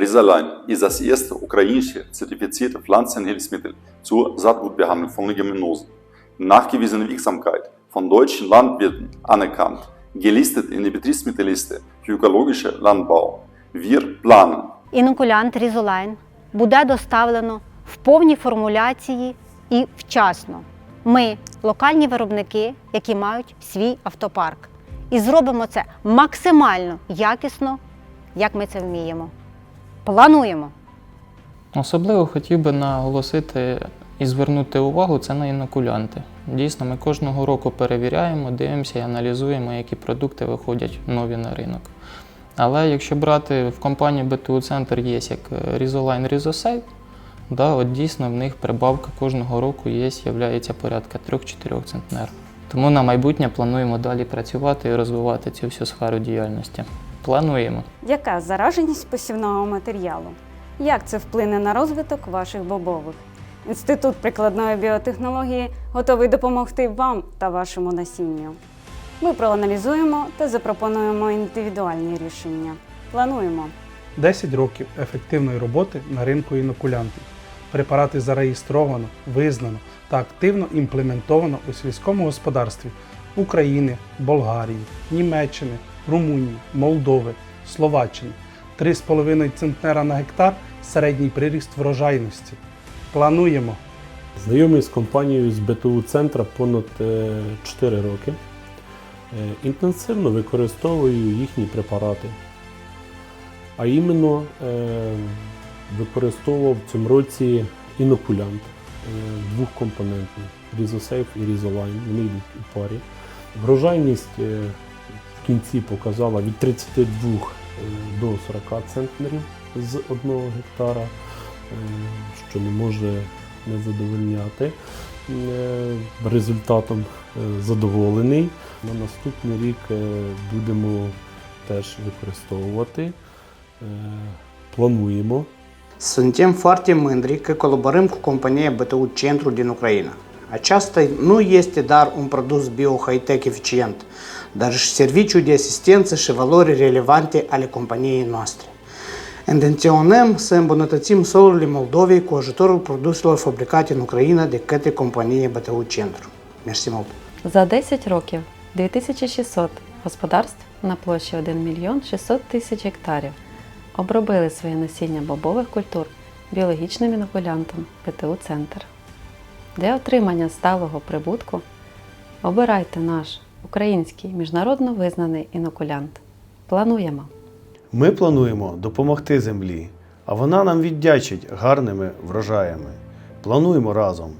Rizaline ist das erste ukrainische zertifizierte Pflanzenhilfsmittel zur Saatgutbehandlung von Leguminosen. Nachgewiesene Wirksamkeit von deutschen Landwirten anerkannt, gelistet in die Betriebsmittelliste für ökologische Landbau. Wir planen, Інокулянт Різолайн буде доставлено в повній формуляції і вчасно. Ми локальні виробники, які мають свій автопарк. І зробимо це максимально якісно, як ми це вміємо. Плануємо. Особливо хотів би наголосити і звернути увагу це на інокулянти. Дійсно, ми кожного року перевіряємо, дивимося і аналізуємо, які продукти виходять нові на ринок. Але якщо брати в компанії БТУ Центр є як Rizoline Rizosave, да, от дійсно в них прибавка кожного року є, являється порядка 3-4 центнер. Тому на майбутнє плануємо далі працювати і розвивати цю всю сферу діяльності. Плануємо. Яка зараженість посівного матеріалу? Як це вплине на розвиток ваших бобових? Інститут прикладної біотехнології готовий допомогти вам та вашому насінню. Ми проаналізуємо та запропонуємо індивідуальні рішення. Плануємо. 10 років ефективної роботи на ринку інокулянтів. Препарати зареєстровано, визнано та активно імплементовано у сільському господарстві України, Болгарії, Німеччини, Румунії, Молдови, Словаччини. 3,5 центнера на гектар середній приріст врожайності. Плануємо. Знайомий з компанією з БТУ Центра понад е, 4 роки. Е, Інтенсивно використовую їхні препарати. А іменно е, використовував в цьому році інокулянт е, двохкомпонентний Різосейф і Різолайн. Вони йдуть у парі. Врожайність е, в кінці показала від 32 е, до 40 центнерів з одного гектара, е, що не може не задовольняти. Е, Результатом задоволений. На наступний рік будемо теж використовувати. Плануємо. Suntem foarte mândri că colaborăm cu compania BTU Centru din Ucraina. Aceasta nu este doar un produs dar serviciu de asistență și valori relevante ale companiei noastre. Intenționăm să îmbunătățim solurile Moldovei cu ajutorul produselor fabricate în Ucraina de către compania BTU Centru. Mersi mult! За 10 років 2600 господарств на площі 1 мільйон 600 тисяч гектарів обробили своє насіння бобових культур біологічним інокулянтом ПТУ Центр. Для отримання сталого прибутку обирайте наш український міжнародно визнаний інокулянт. Плануємо! Ми плануємо допомогти землі, а вона нам віддячить гарними врожаями. Плануємо разом.